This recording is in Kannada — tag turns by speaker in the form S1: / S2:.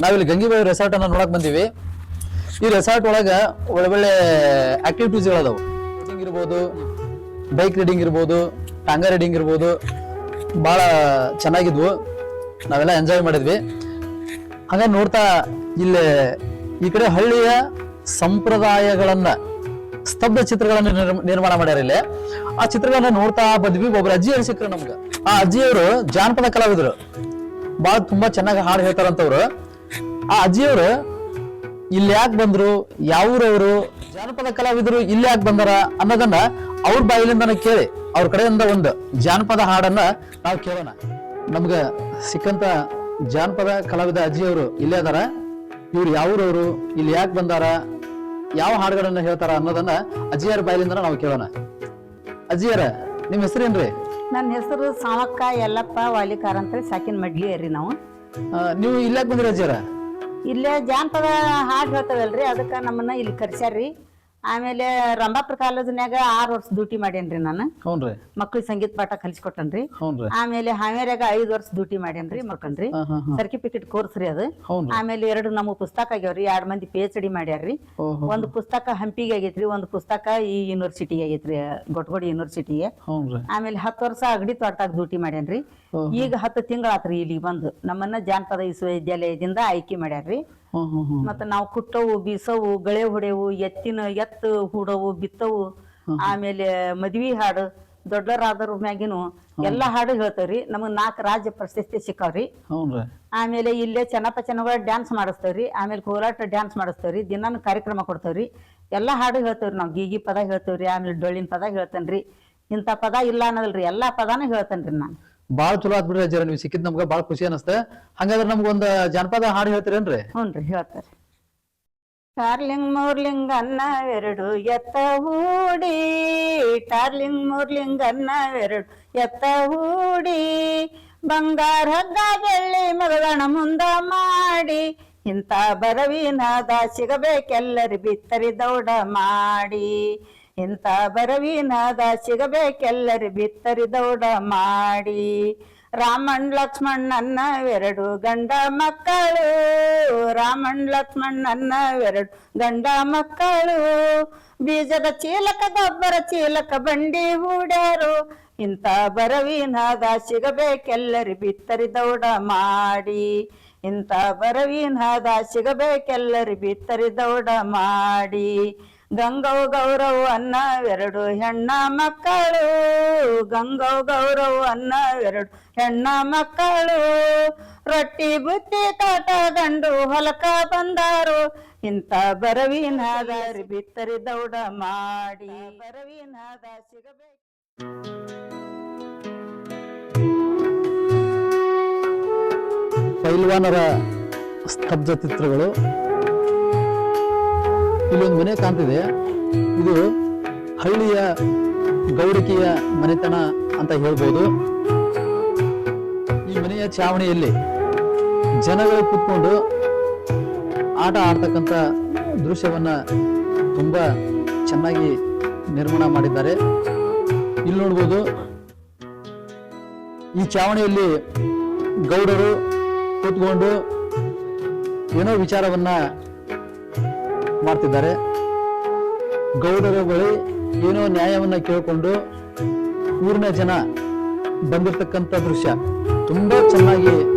S1: ನಾವಿಲ್ಲಿ ಗಂಗಿಬಾಯಿ ರೆಸಾರ್ಟ್ ಅನ್ನ ನೋಡಕ್ ಬಂದೀವಿ. ಈ ರೆಸಾರ್ಟ್ ಒಳಗ ಒಳ್ಳೆ ಒಳ್ಳೆ ಆಕ್ಟಿವಿಟೀಸ್ ಅದಾವು ಬೋಟಿಂಗ್ ಇರ್ಬೋದು ಬೈಕ್ ರೈಡಿಂಗ್ ಇರ್ಬೋದು ಟಾಂಗಾ ರೈಡಿಂಗ್ ಇರ್ಬೋದು. ಭಾಳ ಚೆನ್ನಾಗಿದ್ವು. ನಾವೆಲ್ಲ ಎಂಜಾಯ್ ಮಾಡಿದ್ವಿ. ಹಂಗ ನೋಡ್ತಾ ಇಲ್ಲಿ ಈ ಕಡೆ ಹಳ್ಳಿಯ ಸಂಪ್ರದಾಯಗಳನ್ನ, ಸ್ತಬ್ಧ ಚಿತ್ರಗಳನ್ನ ನಿರ್ಮ- ನಿರ್ಮಾಣ ಮಾಡ್ಯಾರ ಇಲ್ಲಿ. ಆ ಚಿತ್ರಗಳನ್ನ ನೋಡ್ತಾ ಬಂದ್ವಿ ಒಬ್ರು ಅಜ್ಜಿ ಸಿಕ್ಕರು ನಮ್ಗೆ. ಆ ಅಜ್ಜಿಯವರು ಜಾನಪದ ಕಲಾವಿದರು. ಬಹಳ ತುಂಬಾ ಚೆನ್ನಾಗಿ ಹಾಡು ಹೇಳ್ತಾರಂತವ್ರು. ಆ ಅಜ್ಜಿಯವರು, ಇಲ್ಲಿ ಯಾಕೆ ಬಂದ್ರು? ಯಾವೂರವರು ಜಾನಪದ ಕಲಾವಿದರು ಇಲ್ಲಿ ಯಾಕೆ ಬಂದಾರ? ಅನ್ನೋದನ್ನ ಅವ್ರ ಬಾಯಿಲಿಂದ ಕೇಳಿ, ಅವ್ರ ಕಡೆಯಿಂದ ಒಂದು ಜಾನಪದ ಹಾಡನ್ನ ನಾವು ಕೇಳೋಣ. ನಮ್ಗೆ ಸಿಕ್ಕಂತ ಜಾನಪದ ಕಲಾವಿದ ಅಜ್ಜಿಯವರು ಇಲ್ಲೇ ಅದಾರ. ಇವ್ರು ಯಾವೂರವರು ಇಲ್ಲಿ ಯಾಕೆ ಬಂದಾರ? ಯಾವ ಹಾಡುಗಳನ್ನ ಹೇಳ್ತಾರ ಅನ್ನೋದನ್ನ ಅಜ್ಜಿಯರ ಬಾಯಿಲಿಂದ ನಾವು ಕೇಳೋಣ. ಅಜ್ಜಿಯರ ನಿಮ್ ಹೆಸರೇನ್ರಿ?
S2: ನನ್ನ ಹೆಸರು ಸಾವಕ್ಕ ಯಲ್ಲಪ್ಪ ವಾಲಿಕಾರ ಅಂತೇಳಿ ಸಾಕಿನ ಮಡ್ಲಿ ರೀ ನಾವು.
S1: ನೀವು ಇಲ್ಲ ಯಾಕೆ ಜರ
S2: ಇಲ್ಲೇ ಜಾನಪದ ಹಾಡು ಹೇಳ್ತಾವಲ್ರಿ ಅದಕ್ಕೆ ನಮ್ಮನ್ನ ಇಲ್ಲಿ ಕರ್ಸ್ಯಾರ್ರಿ. ಆಮೇಲೆ ರಂಭಾಪುರ ಕಾಲೇಜ್ನ್ಯಾಗ ಆರು ವರ್ಷ ಡ್ಯೂಟಿ ಮಾಡೇನ್ರಿ ನಾನು.
S1: ಹ್ಞೂನ್ರಿ
S2: ಮಕ್ಳಿಗೆ ಸಂಗೀತ ಪಾಠ ಕಲಿಸ್ಕೊಟ್ಟನ್ರಿ.
S1: ಹ್ಞೂನ್ರಿ
S2: ಆಮೇಲೆ ಹಾವೇರಿಯಾಗ ಐದು ವರ್ಷ ಡ್ಯೂಟಿ ಮಾಡೇನ್ರಿ ಮಕ್ಕನ್ರಿ.
S1: ಹಾ ಹಾ ಹಾ.
S2: ಸರ್ಟಿಫಿಕೇಟ್ ಕೋರ್ಸ್ ರೀ ಅದು.
S1: ಹ್ಞೂನ್ರಿ
S2: ಆಮೇಲೆ ಎರಡು ನಮ್ಮ ಪುಸ್ತಕ ಆಗ್ಯಾವ್ರಿ ಎರಡ್ ಮಂದಿ ಪಿ ಎಚ್ ಡಿ ಮಾಡ್ಯಾರ್ರಿ.
S1: ಓಹೋ.
S2: ಒಂದು ಪುಸ್ತಕ ಹಂಪಿಗೆ ಆಗೈತ್ರಿ ಒಂದು ಪುಸ್ತಕ ಈ ಯೂನಿವರ್ಸಿಟಿಗೆ ಆಗೈತ್ರಿ ಗೊಟ್ಗೋಡಿ ಯೂನಿವರ್ಸಿಟಿಗೆ
S1: ಹ್ಞೂನ್ರಿ
S2: ಆಮೇಲೆ ಹತ್ತು ವರ್ಷ ಅಗಡಿ ತೋಟದಾಗ ಡ್ಯೂಟಿ ಮಾಡ್ಯಾನ್ರಿ. ಈಗ ಹತ್ತು ತಿಂಗಳಾತ್ರಿ ಇಲ್ಲಿಗೆ ಬಂದು. ನಮ್ಮನ್ನ ಜಾನಪದ ವಿಶ್ವವಿದ್ಯಾಲಯದಿಂದ ಆಯ್ಕೆ ಮಾಡ್ಯಾರ್ರಿ. ಮತ್ತ ನಾವು ಕುಟ್ಟವು ಬೀಸವು ಗಳೆ ಹೊಡೆವು ಎತ್ತಿನ ಎತ್ತು ಹೂಡವು ಬಿತ್ತವು ಆಮೇಲೆ ಮದ್ವಿ ಹಾಡು ದೊಡ್ಡರಾದ್ರ ಮ್ಯಾಗಿನೂ ಎಲ್ಲಾ ಹಾಡು ಹೇಳ್ತೇವ್ರಿ. ನಮಗ್ ನಾಲ್ಕು ರಾಜ್ಯ ಪ್ರಶಸ್ತಿ ಸಿಕ್ಕಾವ್ರಿ. ಆಮೇಲೆ ಇಲ್ಲೇ ಚೆನ್ನಪ್ಪ ಚೆನ್ನಗಳ ಡ್ಯಾನ್ಸ್ ಮಾಡಿಸ್ತೇವ್ರಿ. ಆಮೇಲೆ ಕೋಲಾಟ ಡ್ಯಾನ್ಸ್ ಮಾಡಿಸ್ತೇವ್ರಿ. ದಿನಾನು ಕಾರ್ಯಕ್ರಮ ಕೊಡ್ತೇವ್ರಿ. ಎಲ್ಲಾ ಹಾಡು ಹೇಳ್ತೇವ್ರಿ ನಾವು. ಗೀಗಿ ಪದ ಹೇಳ್ತೇವ್ರಿ. ಆಮೇಲೆ ಡೊಳ್ಳಿನ ಪದ ಹೇಳ್ತೇನ್ರಿ. ಇಂಥ ಪದ ಇಲ್ಲ ಅನ್ನೋದಲ್ರಿ. ಎಲ್ಲಾ ಪದಾನು ಹೇಳ್ತೇನ್ರಿ ನಾನು.
S1: ಬಾಳ ಚಲೋ ಆತ್ ಬಿಡ್ರಿ ಅಜ್ಜರ ನೀವು ಸಿಕ್ಕಿದ್ ನಮ್ಗ ಬಾಳ ಖುಷಿ ಅನಸ್ತ. ಹಂಗಾದ್ರೆ ನಮ್ಗೊಂದ್ ಜಾನಪದ ಹಾಡು ಹೇಳ್ತೀರೇನ್ರಿ
S2: ಹುನ್ರಿ ಹೇಳ್ತಾರೆ. ಟಾರ್ಲಿಂಗ್, ಮೂರ್ಲಿಂಗ್ ಅನ್ನ ಎರಡು, ಎತ್ತ ಹೂಡಿ. ಟಾರ್ಲಿಂಗ್, ಮೂರ್ಲಿಂಗ್ ಅನ್ನ ಎರಡು, ಎತ್ತ ಹೂಡಿ. ಬಂಗಾರ ಹಗ್ಗ ಬೆಳ್ಳಿ ಮಗಳಣ ಮುಂದ ಮಾಡಿ. ಇಂಥ ಬರವಿನಾದ ಸಿಗಬೇಕೆಲ್ಲರಿ, ಬಿತ್ತರಿ ದೌಡ ಮಾಡಿ. ಇಂಥ ಬರವೀನಾದ ಸಿಗಬೇಕೆಲ್ಲರಿ ಬಿತ್ತರಿ ದೌಡ ಮಾಡಿ ರಾಮಣ್ಣ ಲಕ್ಷ್ಮಣ್ಣನವೆರಡು ಗಂಡ ಮಕ್ಕಳು ರಾಮಣ್ಣ ಲಕ್ಷ್ಮಣ್ಣನವೆರಡು ಗಂಡ ಮಕ್ಕಳು. ಬೀಜದ ಚೀಲಕ ಗೊಬ್ಬರ, ಚೀಲಕ ಬಂಡಿ ಹೂಡ್ಯಾರು. ಇಂಥ ಬರವಿನಾದ ಸಿಗಬೇಕೆಲ್ಲರಿ ಬಿತ್ತರಿ ದೌಡ ಮಾಡಿ. ಇಂಥ ಬರವಿನಾದ ಸಿಗಬೇಕೆಲ್ಲರಿ ಬಿತ್ತರಿ ದೌಡ ಮಾಡಿ. ಗಂಗವ್ ಗೌರವ್ ಎರಡು ಹೆಣ್ಣ ಮಕ್ಕಳು. ಗಂಗವ್ ಗೌರವ್ ಎರಡು ಹೆಣ್ಣ ಮಕ್ಕಳು. ರೊಟ್ಟಿ ಬುತ್ತಿ ತೋಟ ಗಂಡು ಹೊಲಕ ಬಂದಾರು. ಇಂಥ ಬರವಿನಾದ ಬಿತ್ತರಿ ದೌಡ ಮಾಡಿ. ಬರವಿನಾದ ಸಿಗಬೇಕು.
S1: ಪೈಲ್ವಾನರ ಸ್ತಬ್ಧ ಚಿತ್ರಗಳು. ಇಲ್ಲೊಂದು ಮನೆ ಕಾಣ್ತಿದೆ. ಇದು ಹಳ್ಳಿಯ ಗೌರಿಕೆಯ ಮನೆತನ ಅಂತ ಹೇಳ್ಬೋದು. ಈ ಮನೆಯ ಚಾವಣಿಯಲ್ಲಿ ಜನಗಳು ಕೂತ್ಕೊಂಡು ಆಟ ಆಡ್ತಕ್ಕಂಥ ದೃಶ್ಯವನ್ನ ತುಂಬಾ ಚೆನ್ನಾಗಿ ನಿರ್ಮಾಣ ಮಾಡಿದ್ದಾರೆ. ಇಲ್ಲಿ ನೋಡ್ಬೋದು, ಈ ಚಾವಣಿಯಲ್ಲಿ ಗೌಡರು ಕೂತ್ಕೊಂಡು ಏನೋ ವಿಚಾರವನ್ನ ಮಾಡ್ತಿದ್ದಾರೆ. ಗೌಡರ ಬಳಿ ಏನೋ ನ್ಯಾಯವನ್ನ ಕೇಳಿಕೊಂಡು ಊರಿನ ಜನ ಬಂದಿರತಕ್ಕಂಥ ದೃಶ್ಯ. ತುಂಬಾ ಚೆನ್ನಾಗಿ